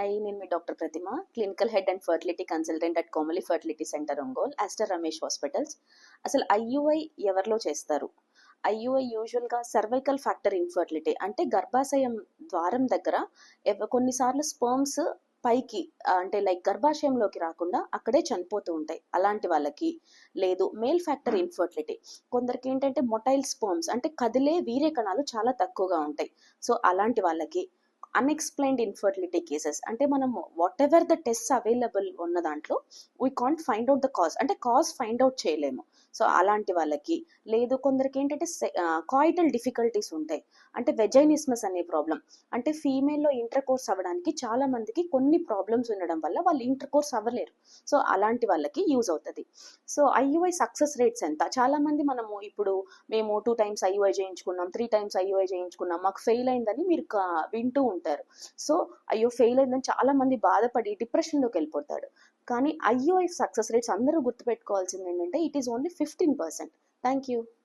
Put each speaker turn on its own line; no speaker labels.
Hi నేను మీ doctor Pratima. Clinical head and fertility consultant at Komali fertility centre Ongole. Aster Ramesh hospitals అసలు IUI ఎవరిలో చేస్తారు? IUI యూజువల్గా cervical factor infertility అంటే గర్భాశయం ద్వారం దగ్గర కొన్నిసార్లు స్పర్మ్స్ పైకి అంటే లైక్ గర్భాశయంలోకి రాకుండా అక్కడే చనిపోతూ ఉంటాయి. అలాంటి వాళ్ళకి లేదు. మేల్ ఫ్యాక్టర్ ఇన్ఫర్టిలిటీ కొందరికి ఏంటంటే మొటైల్ స్పర్మ్స్ అంటే కదిలే వీర్య కణాలు చాలా తక్కువగా ఉంటాయి. సో అలాంటి వాళ్ళకి అన్ఎక్స్ప్లెయిన్డ్ ఇన్ఫర్టిలిటీ కేసెస్ అంటే మనం whatever the test available ఉన్న దాంట్లో we can't find out the cause అంటే కాజ్ ఫైండ్ అవుట్ చేయలేము. సో అలాంటి వాళ్ళకి లేదు కొందరికి ఏంటంటే కాయిటల్ డిఫికల్టీస్ ఉంటాయి. అంటే వెజైనిస్మస్ అనే ప్రాబ్లం అంటే ఫీమేల్లో ఇంటర్ కోర్స్ అవ్వడానికి చాలా మందికి కొన్ని ప్రాబ్లమ్స్ ఉండడం వల్ల వాళ్ళు ఇంటర్ కోర్స్ అవ్వలేరు. సో అలాంటి వాళ్ళకి యూజ్ అవుతుంది. సో ఐయుఐ సక్సెస్ రేట్స్ ఎంత? చాలా మంది మనము ఇప్పుడు మేము టూ టైమ్స్ ఐయుఐ చేయించుకున్నాం త్రీ టైమ్స్ ఐయుఐ చేయించుకున్నాం మాకు ఫెయిల్ అయిందని మీరు వింటూ ఉంటారు. సో అయ్యో ఫెయిల్ అయిందని చాలా మంది బాధపడి డిప్రెషన్లోకి వెళ్ళిపోతాడు కానీ ఐయుఐ సక్సెస్ రేట్స్ అందరూ గుర్తుపెట్టుకోవాల్సింది ఏంటంటే it is only fifteen percent thank you